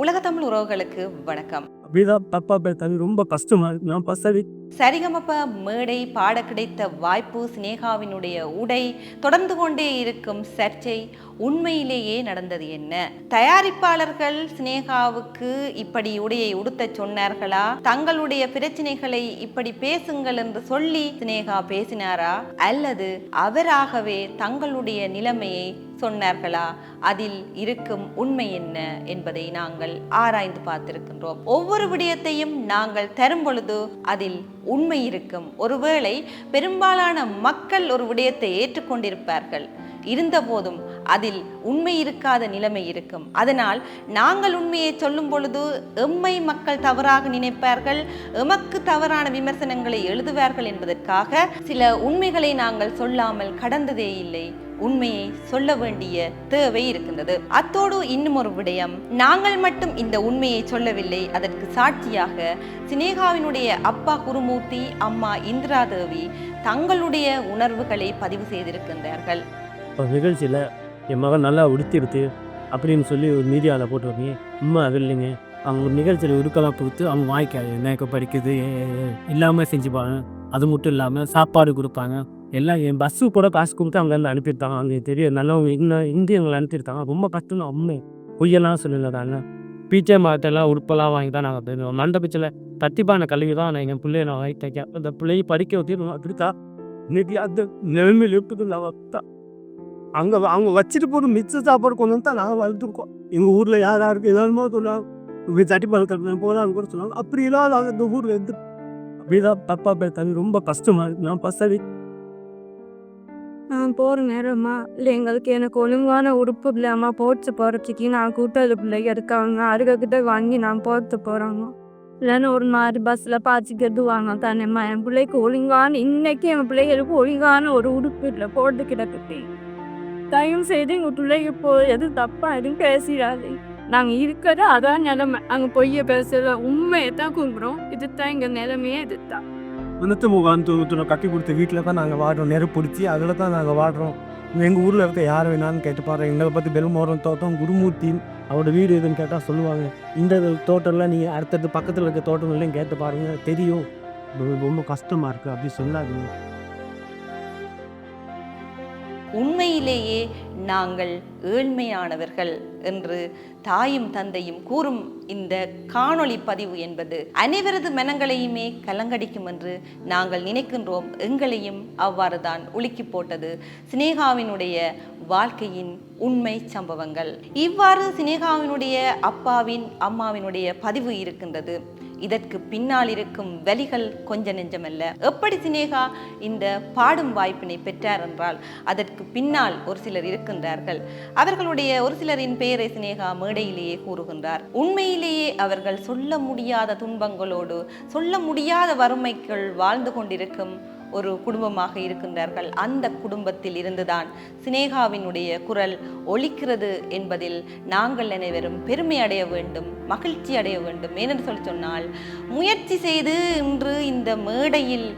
உலகத்தமிழ் உறவுகளுக்கு வணக்கம். அப்படிதான் தப்பா பேசுறது ரொம்ப கஷ்டமா இருக்கு. நான் பசவி. சரிகமப்ப மேடை பாட கிடைத்த வாய்ப்பு சினேகாவினுடைய உடை தொடர்ந்து கொண்டே இருக்கும் சர்ச்சை உண்மையிலேயே நடந்தது என்ன? தயாரிப்பாளர்கள் சினேகாவுக்கு இப்படி உடையை உடுத்த சொன்னார்களா? தங்களுடைய பிரச்சனைகளை இப்படி பேசுங்கள் என்று சொல்லி சினேகா பேசினாரா? அல்லது அவராகவே தங்களுடைய நிலைமையை சொன்னார்களா? அதில் இருக்கும் உண்மை என்ன என்பதை நாங்கள் ஆராய்ந்து பார்த்திருக்கின்றோம். ஒவ்வொரு ஒவ்வொரு விடயத்தையும் நாங்கள் தரும் பொழுது அதில் உண்மை இருக்கும். ஒருவேளை பெரும்பாலான மக்கள் ஒரு விடயத்தை ஏற்றுக்கொண்டிருப்பார்கள். இருந்தபோதும் அதில் உண்மை இருக்காத நிலைமை இருக்கும். அதனால் நாங்கள் உண்மையை சொல்லும் பொழுது எம்மை மக்கள் தவறாக நினைப்பார்கள் எமக்கு தவறான விமர்சனங்களை எழுதுவார்கள் என்பதற்காக சில உண்மைகளை நாங்கள் சொல்லாமல் கடந்ததே இல்லை. உண்மையை சொல்ல வேண்டிய தேவை இருக்கின்றது. அத்தோடு இன்னும் ஒரு விடயம். நாங்கள் மட்டும் இந்த உண்மையை சொல்லவில்லை. அதற்கு சாட்சியாக சினேகாவினுடைய அப்பா குருமூர்த்தி அம்மா இந்திரா தேவி தங்களுடைய உணர்வுகளை பதிவு செய்திருக்கின்றார்கள். இப்போ நிகழ்ச்சியில் என் மகன் நல்லா உடுத்திடுது அப்படின்னு சொல்லி ஒரு மீடியாவில் போட்டு வரீங்க உண்மை அது இல்லைங்க. அவங்க ஒரு நிகழ்ச்சியில் உடுக்கலாம் கொடுத்து அவங்க வாய்க்காது எனக்கு படிக்குது இல்லாமல் செஞ்சுப்பாங்க அது மட்டும் இல்லாமல் சாப்பாடு கொடுப்பாங்க. எல்லாம் என் பஸ்ஸு கூட காசு கொடுத்து அங்கேருந்து எல்லாம் அனுப்பியிருந்தாங்க அவங்க தெரியும் நல்லவங்க இன்னும் இந்தியவங்களை அனுப்பியிருந்தாங்க ரொம்ப கஷ்டம் உண்மை. பொய்யெல்லாம் சொல்லல தாங்க பீச்சை மரத்தெல்லாம் உடுப்பெல்லாம் வாங்கி தான் நாங்கள் தருவோம். மண்டபத்தில் தட்டிப்பான கல்வி தான் நான் எங்கள் பிள்ளைய நான் வாங்கி தைக்கேன் அந்த பிள்ளையை படிக்க வச்சு அப்படித்தா இன்னைக்கு அந்த நிலைமையில் இருக்குது நான் அங்கே அவங்க வச்சுட்டு போகிற மிச்ச சாப்பாடு கொண்டு வந்து தான் நாங்கள் வளர்த்துருக்கோம். எங்கள் ஊரில் யார் யாருக்கு ஏதாவது சொன்னாங்க. தட்டிப்பான கல்வி போகலான்னு கூட சொன்னாங்க. அப்படி இல்லாத அந்த இந்த ஊரில் இருந்து அப்படிதான் தப்பா தண்ணி ரொம்ப கஷ்டமாக இருக்கு. நான் பசவி போகிற நேரமா? இல்லை எங்களுக்கு எனக்கு ஒழுங்கான உறுப்பு இல்லாமல் போட்டு போகிறதுக்கு நான் கூட்டாளி பிள்ளைங்க இருக்காங்க. அருகக்கிட்ட வாங்கி நான் போட்டு போகிறாங்க இல்லைன்னா ஒரு மாதிரி பஸ்ஸில் பாய்ச்சிக்கிறது வாங்க தானேம்மா. என் பிள்ளைக்கு ஒழுங்கான இன்னைக்கு என் பிள்ளைகளுக்கு ஒழுங்கான ஒரு உடுப்பு இல்லை போட்டு கிடக்குது. தயவு செய்து எங்கள் பிள்ளைங்க போ எது தப்பாக எதுவும் பேசிடாது. நாங்கள் இருக்கிறத அதான் நிலைமை. அங்கே பொய்ய பேசல உண்மையை தான் கும்பிட்றோம். இதுதான் எங்கள் நிலைமையே இது வந்துட்டு உணத்து முகாம் கட்டி கொடுத்து வீட்டில் தான் நாங்கள் வாடுறோம். நெருப்பிடிச்சி அதில் தான் நாங்கள் வாடுறோம். எங்கள் ஊரில் இருக்க யார் வேணாலும் கேட்டு பாருங்கள் எங்களை பற்றி பெருமோரம் தோட்டம் குருமூர்த்தி அவரோட வீடு எதுன்னு கேட்டால் சொல்லுவாங்க. இந்த தோட்டம்லாம் நீங்கள் அடுத்தடுத்து பக்கத்தில் இருக்க தோட்டங்கள்லையும் கேட்டு பாருங்கள் தெரியும். ரொம்ப- ரொம்ப கஷ்டமாக இருக்குது அப்படி சொல்லாதீங்க. உண்மையிலேயே நாங்கள் ஏழ்மையானவர்கள் என்று தாயும் தந்தையும் கூறும் இந்த காணொளி பதிவு என்பது அனைவரது மனங்களையுமே கலங்கடிக்கும் என்று நாங்கள் நினைக்கின்றோம். எங்களையும் அவ்வாறு தான் உலுக்கி போட்டது. சினேகாவினுடைய வாழ்க்கையின் உண்மை சம்பவங்கள். இவ்வாறு சினேகாவினுடைய அப்பாவின் அம்மாவினுடைய பதிவு இருக்கின்றது. இதற்கு பின்னால் இருக்கும் வலிகள் கொஞ்ச நெஞ்சமல்ல. எப்படி சினேகா இந்த பாடும் வாய்ப்பினை பெற்றார் என்றால் அதற்கு பின்னால் ஒரு சிலர் இருக்கின்றார்கள். அவர்களுடைய ஒரு சிலரின் பெயரை சினேகா மேடையிலேயே கூறுகின்றார். உண்மையிலேயே அவர்கள் சொல்ல முடியாத துன்பங்களோடு சொல்ல முடியாத வறுமைக்குள் வாழ்ந்து கொண்டிருக்கும் ஒரு குடும்பமாக இருக்கின்றார்கள். அந்த குடும்பத்தில் இருந்துதான் சினேகாவினுடைய குரல் ஒழிக்கிறது என்பதில் நாங்கள் அனைவரும் பெருமை அடைய வேண்டும். மகிழ்ச்சி அடைய வேண்டும். ஏனென்று சொல்லி சொன்னால் முயற்சி செய்து இன்று இந்த மேடையில்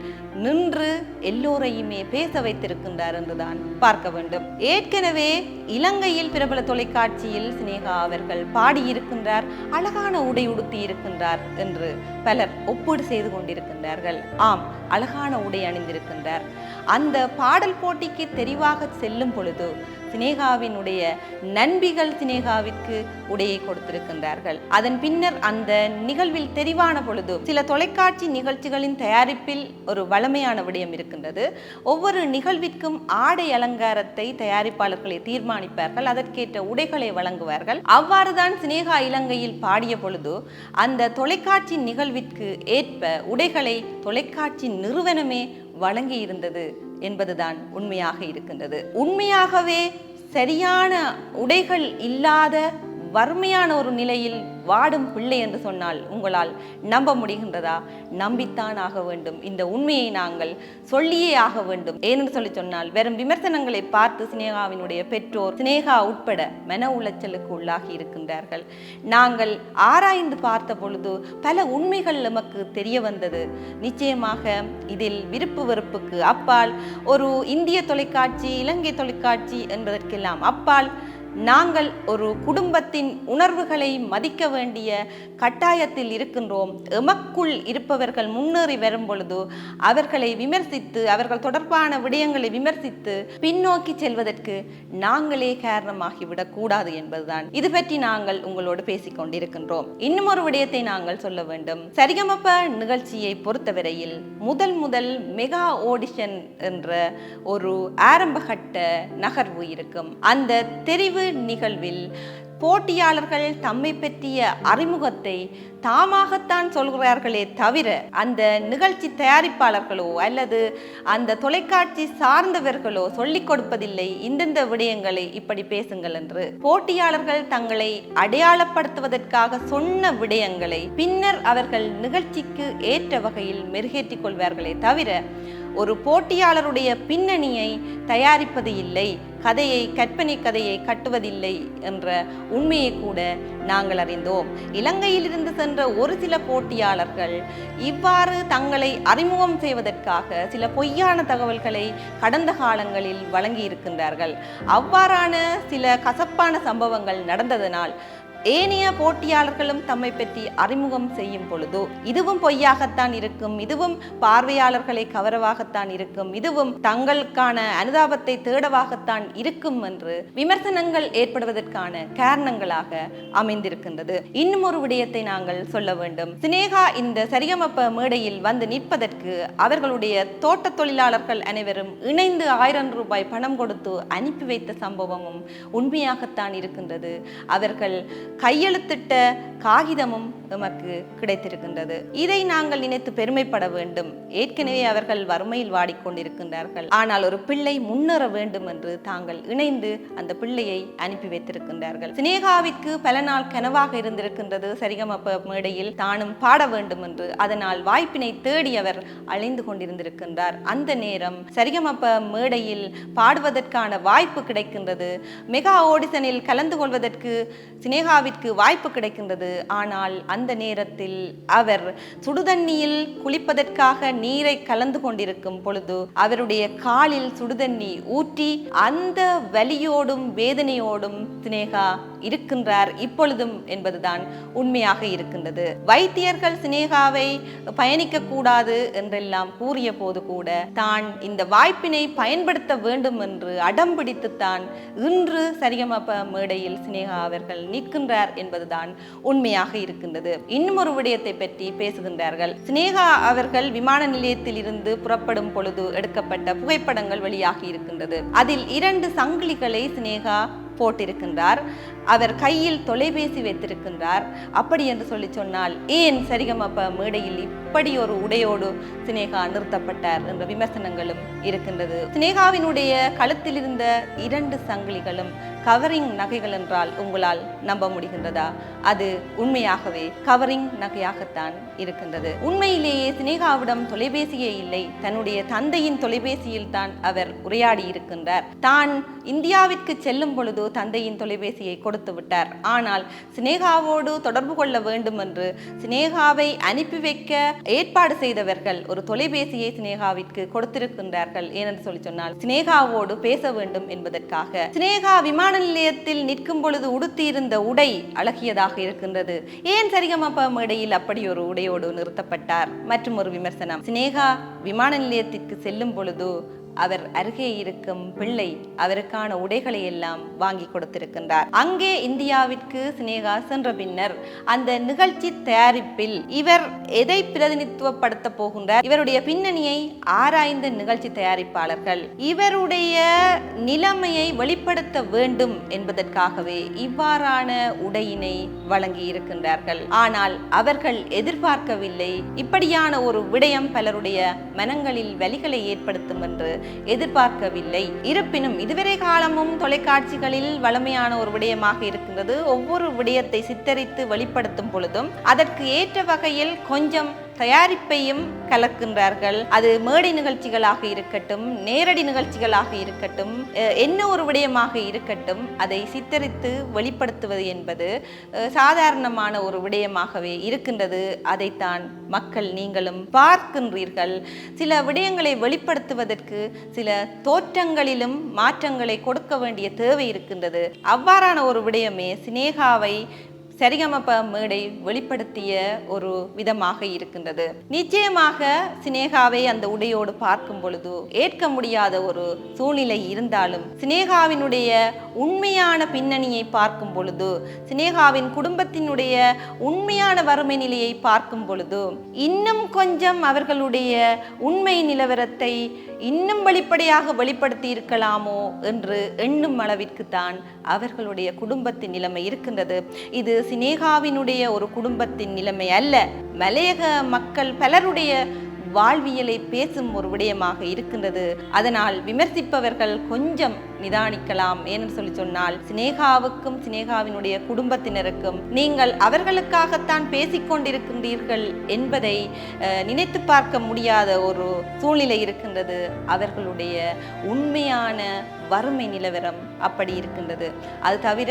நின்று எல்லோரையுமே பேச வைத்திருக்கின்றார் என்றுதான் பார்க்க வேண்டும். ஏற்கனவே இலங்கையில் பிரபல தொலைக்காட்சியில் சினேகா அவர்கள் பாடியிருக்கின்றார் அழகான உடை உடுத்தி இருக்கின்றார் என்று பலர் ஒப்பீடு செய்து கொண்டிருக்கின்றார்கள். ஆம் அழகான உடை அணிந்திருக்கின்றார். அந்த பாடல் போட்டிக்கு தெரிவாக செல்லும் பொழுது சினேகாவினுடைய நண்பிகள் சினேகாவிற்கு உடையை கொடுத்திருக்கின்றார்கள். அதன் பின்னர் அந்த நிகழ்வில் தெரிவான பொழுது சில தொலைக்காட்சி நிகழ்ச்சிகளின் தயாரிப்பில் ஒரு வளமையான விடயம் இருக்கின்றது. ஒவ்வொரு நிகழ்விற்கும் ஆடை அலங்காரத்தை தயாரிப்பாளர்களை தீர்மானிப்பார்கள். அதற்கேற்ற உடைகளை வழங்குவார்கள். அவ்வாறுதான் சினேகா இலங்கையில் பாடிய பொழுது அந்த தொலைக்காட்சி நிகழ்விற்கு ஏற்ப உடைகளை தொலைக்காட்சி நிறுவனமே வழங்கி இருந்தது என்பதுதான் உண்மையாக இருக்கின்றது. உண்மையாகவே சரியான உடைகள் இல்லாத வறுமையான ஒரு நிலையில் வாடும் பிள்ளை என்று சொன்னால் உங்களால் நம்ப முடிகின்றதா? நம்பித்தான் ஆக வேண்டும். இந்த உண்மையை நாங்கள் சொல்லியே ஆக வேண்டும். ஏனென்று சொல்லி சொன்னால் வெறும் விமர்சனங்களை பார்த்து சினேகாவினுடைய பெற்றோர் சினேகா உட்பட மன உளைச்சலுக்கு உள்ளாகி இருக்கின்றார்கள். நாங்கள் ஆராய்ந்து பார்த்த பொழுது பல உண்மைகள் நமக்கு தெரிய வந்தது. நிச்சயமாக இதில் விருப்பு வெறுப்புக்கு அப்பால் ஒரு இந்திய தொலைக்காட்சி இலங்கை தொலைக்காட்சி என்பதற்கெல்லாம் அப்பால் நாங்கள் ஒரு குடும்பத்தின் உணர்வுகளை மதிக்க வேண்டிய கட்டாயத்தில் இருக்கின்றோம். எமக்குள் இருப்பவர்கள் முன்னேறி வரும் பொழுது அவர்களை விமர்சித்து அவர்கள் தொடர்பான விடயங்களை விமர்சித்து பின்னோக்கி செல்வதற்கு நாங்களே காரணமாகிவிடக் கூடாது என்பதுதான். இது பற்றி நாங்கள் உங்களோடு பேசிக் கொண்டிருக்கின்றோம். இன்னும் ஒரு விடயத்தை நாங்கள் சொல்ல வேண்டும். சரிகமப்ப நிகழ்ச்சியை பொறுத்தவரையில் முதல் முதல் மெகா ஓடிஷன் என்ற ஒரு ஆரம்பகட்ட நகர்வு இருக்கும். அந்த தெரிவு நிகழ்வில் போட்டியாளர்கள் தம்மை பற்றிய அறிமுகத்தை தாமாகத்தான் சொல்கிறார்களே தவிர அந்த நிகழ்ச்சி தயாரிப்பாளர்களோ அல்லது அந்த தொலைக்காட்சி சார்ந்தவர்களோ சொல்லிக் கொடுப்பதில்லை. இந்தந்த விடயங்களை இப்படி பேசுங்கள் என்று. போட்டியாளர்கள் தங்களை அடையாளப்படுத்துவதற்காக சொன்ன விடயங்களை பின்னர் அவர்கள் நிகழ்ச்சிக்கு ஏற்ற வகையில் மெருகேற்றிக் கொள்வார்களே தவிர ஒரு போட்டியாளருடைய பின்னணியை தயாரிப்பது இல்லை கதையை கற்பனை கதையை கட்டுவதில்லை என்ற உண்மையை கூட நாங்கள் அறிந்தோம். இலங்கையிலிருந்து சென்ற ஒரு சில போட்டியாளர்கள் இவ்வாறு தங்களை அறிமுகம் செய்வதற்காக சில பொய்யான தகவல்களை கடந்த காலங்களில் வழங்கி இருக்கின்றார்கள் அவ்வாறான சில கசப்பான சம்பவங்கள் நடந்ததனால் ஏனைய போட்டியாளர்களும் தம்மை பற்றி அறிமுகம் செய்யும் பொழுதோ இதுவும் பொய்யாகத்தான் இருக்கும் இதுவும் பார்வையாளர்களை கவரவாகத்தான் இருக்கும் இதுவும் தங்களுக்கான அனுதாபத்தை தேடவாகத்தான் இருக்கும் என்று விமர்சனங்கள் ஏற்படுவதற்கான காரணங்களாக அமைந்திருக்கின்றது. இன்னும் ஒரு விடயத்தை நாங்கள் சொல்ல வேண்டும். சினேகா இந்த சரிகமப்ப மேடையில் வந்து நிற்பதற்கு அவர்களுடைய தோட்ட தொழிலாளர்கள் அனைவரும் இணைந்து ஆயிரம் ரூபாய் பணம் கொடுத்து அனுப்பி வைத்த சம்பவமும் உண்மையாகத்தான் இருக்கின்றது. அவர்கள் கையெழுத்திட்ட காகிதமும் எமக்கு கிடைத்திருக்கின்றது. இதை நாங்கள் நினைத்து பெருமைப்பட வேண்டும். ஏற்கனவே அவர்கள் வறுமையில் வாடிக்கொண்டிருக்கின்றார்கள். ஆனால் ஒரு பிள்ளை முன்னேற வேண்டும் என்று தாங்கள் இணைந்து அந்த பிள்ளையை அனுப்பி வைத்திருக்கின்றார்கள். சினேகாவிற்கு பல நாள் கனவாக இருந்திருக்கின்றது. சரிகமப்ப மேடையில் தானும் பாட வேண்டும் என்று. அதனால் வாய்ப்பினை தேடி அவர் அழிந்து கொண்டிருந்திருக்கின்றார். அந்த நேரம் சரிகமப்ப மேடையில் பாடுவதற்கான வாய்ப்பு கிடைக்கின்றது. மெகா ஓடிசனில் கலந்து கொள்வதற்கு சினேகாவிற்கு வாய்ப்பு கிடைக்கின்றது. ஆனால் அந்த நேரத்தில் அவர் சுடுதண்ணியில் குளிப்பதற்காக நீரை கலந்து கொண்டிருக்கும் பொழுது அவருடைய காலில் சுடுதண்ணி ஊற்றி அந்த வலியோடும் வேதனையோடும் சினேகா இருக்கின்றார் இப்பொழுதும் என்பதுதான் உண்மையாக இருக்கின்றது. வைத்தியர்கள் சினேகாவை பயணிக்க கூடாது என்றெல்லாம் கூறிய போது கூட தான் இந்த வாய்ப்பினை பயன்படுத்த வேண்டும் என்று அடம் பிடித்துத்தான் இன்று சரியமப்ப மேடையில் சினேகா அவர்கள் நிற்கின்றார் என்பதுதான் உண்மையாக இருக்கின்றது. இன்னும் ஒரு விடயத்தை பற்றி பேசுகின்றார்கள். சினேகா அவர்கள் விமான நிலையத்தில் இருந்து புறப்படும் பொழுது எடுக்கப்பட்ட புகைப்படங்கள் வெளியாகி இருக்கின்றது. அதில் இரண்டு சங்கிலிகளை சினேகா போட்டிருக்கின்றார். அவர் கையில் தொலைபேசி வைத்திருக்கின்றார். அப்படி என்று சொல்லி சொன்னால் ஏன் சரிகமப்ப மேடையில் இப்படி ஒரு உடையோடு சினேகா நிறுத்தப்பட்டார் என்ற விமர்சனங்களும் இருக்கின்றது. சினேகாவினுடைய கழுத்தில் இருந்த இரண்டு சங்கிலிகளும் கவரிங் நகைகள் என்றால் உங்களால் நம்ப முடிகின்றதா? அது உண்மையாகவே கவரிங் நகையாகத்தான் இருக்கின்றது. உண்மையிலேயே சினேகாவிடம் தொலைபேசியே இல்லை. தன்னுடைய தந்தையின் தொலைபேசியில் தான் அவர் உரையாடி இருக்கின்றார் தான் இந்தியாவிற்கு செல்லும் பொழுது தந்தையின் தொலைபேசியை கொடுத்து விட்டார். ஆனால் சினேகாவோடு தொடர்பு கொள்ள வேண்டும் என்று சினேகாவை அனுப்பி வைக்க ஏற்பாடு செய்தவர்கள் ஒரு தொலைபேசியை சினேகாவிற்கு கொடுத்திருக்கின்றார்கள் ஏனென்று சொல்லி சொன்னால் சினேகாவோடு பேச வேண்டும் என்பதற்காக. சினேகா விமான நிலையத்தில் நிற்கும் பொழுது உடுத்தியிருந்த உடை அழகியதாக இருக்கின்றது. ஏன் சரிகமப்ப மேடையில் அப்படி ஒரு உடையோடு நிறுத்தப்பட்டார்? மற்றும் ஒரு விமர்சனம். சினேகா விமான நிலையத்திற்கு செல்லும் பொழுது அவர் அருகே இருக்கும் பிள்ளை அவருக்கான உடைகளை எல்லாம் வாங்கி கொடுத்திருக்கின்றார். அங்கே இந்தியாவிற்கு சினேகா சென்ற பின்னர் அந்த நிகழ்ச்சி தயாரிப்பில் இவர் எதை பிரதிநிதித்துவப்படுத்த போகின்றார்? இவருடைய பின்னணியை ஆராய்ந்த நிகழ்ச்சி தயாரிப்பாளர்கள் இவருடைய நிலைமையை வெளிப்படுத்த வேண்டும் என்பதற்காகவே இவ்வாறான உடையினை வழங்கி இருக்கின்றார்கள் ஆனால் அவர்கள் எதிர்பார்க்கவில்லை. இப்படியான ஒரு விடயம் பலருடைய மனங்களில் வலிகளை ஏற்படுத்தும் என்று எதிர்பார்க்கவில்லை. இருப்பினும் இதுவரை காலமும் தொலைக்காட்சிகளில் வளமையான ஒரு விடயமாக இருக்கின்றது. ஒவ்வொரு விடயத்தை சித்தரித்து வெளிப்படுத்தும் பொழுதும் அதற்கு ஏற்ற வகையில் கொஞ்சம் தயாரிப்பையும் கலக்கின்றார்கள். அது மேடை நிகழ்ச்சிகளாக இருக்கட்டும் நேரடி நிகழ்ச்சிகளாக இருக்கட்டும் என்ன ஒரு விடயமாக இருக்கட்டும் அதை சித்தரித்து வெளிப்படுத்துவது என்பது சாதாரணமான ஒரு விடயமாகவே இருக்கின்றது. அதைத்தான் மக்கள் நீங்களும் பார்க்கின்றீர்கள். சில விடயங்களை வெளிப்படுத்துவதற்கு சில தோற்றங்களிலும் மாற்றங்களை கொடுக்க வேண்டிய தேவை இருக்கின்றது. அவ்வாறான ஒரு விடயமே சினேகாவை சரிகமப மேடை வெளிப்படுத்திய ஒரு விதமாக இருக்கின்றது. நிச்சயமாக சினேகாவை அந்த உடையோடு பார்க்கும் பொழுது ஏற்க முடியாத ஒரு சூழ்நிலை இருந்தாலும் சினேகாவினுடைய உண்மையான பின்னணியை பார்க்கும் பொழுது சினேகாவின் குடும்பத்தினுடைய உண்மையான வறுமை நிலையை பார்க்கும் பொழுது இன்னும் கொஞ்சம் அவர்களுடைய உண்மை நிலவரத்தை இன்னும் வெளிப்படையாக வெளிப்படுத்தி இருக்கலாமோ என்று எண்ணும் அளவிற்கு தான் அவர்களுடைய குடும்பத்தின் நிலைமை இருக்கின்றது. இது சினேகாவினுடைய ஒரு குடும்பத்தின் நிலைமை அல்ல. மலையக மக்கள் பலருடைய வாழ்வியலை பேசும் ஒரு விடயமாக இருக்கின்றது. அதனால் விமர்சிப்பவர்கள் கொஞ்சம் நிதானிக்கலாம் ஏன்னு சொல்லி சொன்னால் சினேகாவுக்கும் சினேகாவினுடைய குடும்பத்தினருக்கும் நீங்கள் அவர்களுக்காகத்தான் பேசிக்கொண்டிருக்கின்றீர்கள் என்பதை நினைத்து பார்க்க முடியாத ஒரு சூழ்நிலை இருக்கின்றது. அவர்களுடைய உண்மையான வறுமை நிலவரம் அப்படி இருக்கின்றது. அது தவிர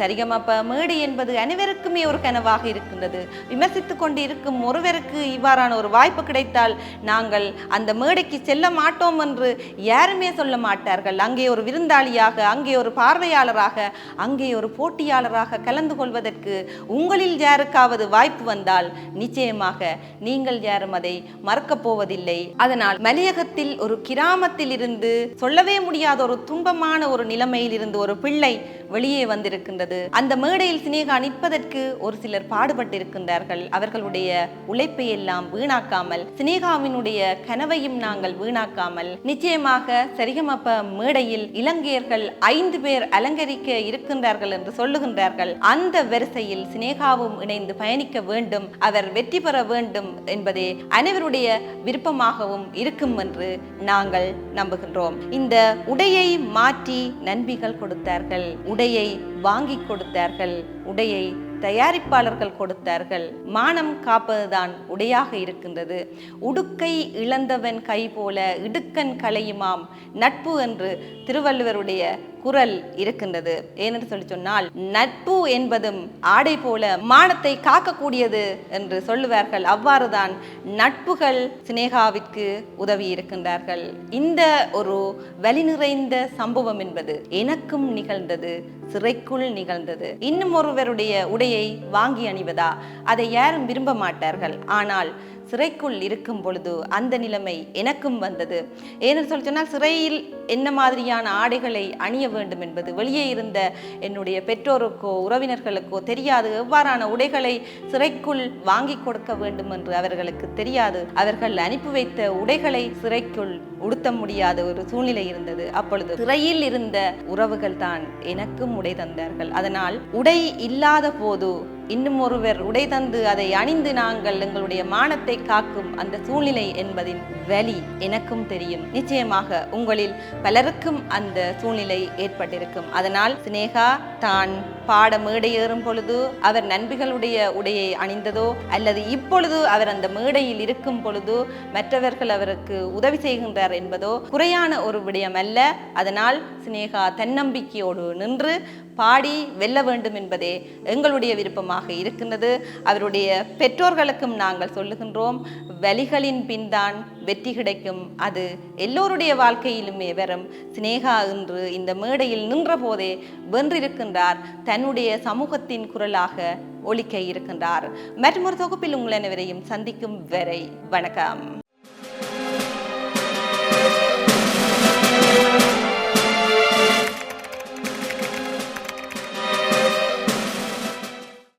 சரிகமப்ப மேடை என்பது அனைவருக்குமே ஒரு கனவாக இருக்கின்றது. விமர்சித்து கொண்டு இருக்கும் ஒருவருக்கு இவ்வாறான ஒரு வாய்ப்பு கிடைத்தால் நாங்கள் அந்த மேடைக்கு செல்ல மாட்டோம் என்று யாருமே சொல்ல மாட்டார்கள். அங்கே ஒரு விருந்தாளியாக அங்கே ஒரு பார்வையாளராக அங்கே ஒரு போட்டியாளராக கலந்து கொள்வதற்கு உங்களில் யாருக்காவது வாய்ப்பு வந்தால் நிச்சயமாக நீங்கள் யாரும் அதை மறக்கப் போவதில்லை. அதனால் மலையகத்தில் ஒரு கிராமத்தில் இருந்து சொல்லவே முடியாத ஒரு துன்பமான ஒரு நிலைமையில் இருந்து ஒரு பிள்ளை வெளியே வந்திருக்கின்றது. அந்த மேடையில் சினேகா நிற்பதற்கு ஒரு சிலர் பாடுபட்டிருக்கின்றார்கள். அவர்களுடைய உழைப்பை எல்லாம் வீணாக்காமல் சினேகாவினுடைய கனவையும் நாங்கள் வீணாக்காமல் நிச்சயமாக சரிகமப்ப மேடையில் இலங்கையர்கள் ஐந்து பேர் அலங்கரிக்க இருக்கின்றார்கள் என்று சொல்லுகின்றார்கள். அந்த வரிசையில் சினேகாவும் இணைந்து பயணிக்க வேண்டும் அவர் வெற்றி பெற வேண்டும் என்பதே அனைவருடைய விருப்பமாகவும் இருக்கும் என்று நாங்கள் நம்புகின்றோம். இந்த உடையை மாற்றி நன்பிகள் கொடுத்தார்கள் உடையை வாங்கி கொடுத்தார்கள் உடையை தயாரிப்பாளர்கள் கொடுத்தார்கள். மானம் காப்பதுதான் உடையாக இருக்கின்றது. உடுக்கை இழந்தவன் கை போல இடுக்கன் கலையுமாம் நட்பு என்று திருவள்ளுவருடைய குரல் இருக்கின்றது. ஏனென்று சொல்லி சொன்னால் நட்பு என்பதும் ஆடை போல மானத்தை காக்கக்கூடியது என்று சொல்லுவார்கள். அவ்வாறுதான் நட்புகள் சினேகாவிற்கு உதவி இருக்கின்றார்கள். இந்த ஒரு வலி நிறைந்த சம்பவம் என்பது எனக்கும் நிகழ்ந்தது சிறைக்குள் நிகழ்ந்தது. இன்னும் ஒருவருடைய உடையை வாங்கி அணிவதா? அதை யாரும் விரும்ப மாட்டார்கள். ஆனால் சிறைக்குள் இருக்கும் பொழுது அந்த நிலைமை எனக்கும் வந்தது. ஏன்னு சொல்லி சொன்னால் சிறையில் என்ன மாதிரியான ஆடைகளை அணிய வேண்டும் என்பது வெளியே இருந்த என்னுடைய பெற்றோருக்கோ உறவினர்களுக்கோ தெரியாது. எவ்வாறான உடைகளை சிறைக்குள் வாங்கி கொடுக்க வேண்டும் என்று அவர்களுக்கு தெரியாது. அவர்கள் அனுப்பி வைத்த உடைகளை சிறைக்குள் உடுத்த முடியாத ஒரு சூழ்நிலை இருந்தது. அப்பொழுது சிறையில் இருந்த உறவுகள் தான் எனக்கும் உடை தந்தார்கள். அதனால் உடை இல்லாத போது இன்னும் ஒருவர் உடை தந்து அதை அணிந்து நாங்கள் எங்களுடைய மானத்தை காக்கும் அந்த சூழ்நிலை என்பதின் வலி எனக்கும் தெரியும். நிச்சயமாக உங்களில் பலருக்கும் அந்த சூழ்நிலை ஏற்பட்டிருக்கும். அதனால் சினேகா தான் பாட மேடை ஏறும் பொழுது அவர் நண்பிகளுடைய உடையை அணிந்ததோ அல்லது இப்பொழுது அவர் அந்த மேடையில் இருக்கும் பொழுது மற்றவர்கள் அவருக்கு உதவி செய்கின்றார் என்பதோ குறையான ஒரு விடயம் அல்ல அதனால் சினேகா தன்னம்பிக்கையோடு நின்று பாடி வெல்ல வேண்டும் என்பதே எங்களுடைய விருப்பமாக இருக்கின்றது. அவருடைய பெற்றோர்களுக்கும் நாங்கள் சொல்லுகின்றோம் வலிகளின் பின்தான் வெற்றி கிடைக்கும். அது எல்லோருடைய வாழ்க்கையிலுமே வரும். சினேகா இன்று இந்த மேடையில் நின்ற போதே வென்றிருக்கின்றார். தன்னுடைய சமூகத்தின் குரலாக ஒழிக்க இருக்கின்றார். மற்றொரு தொகுப்பில் உங்கள் அனைவரையும் சந்திக்கும் வரை வணக்கம்.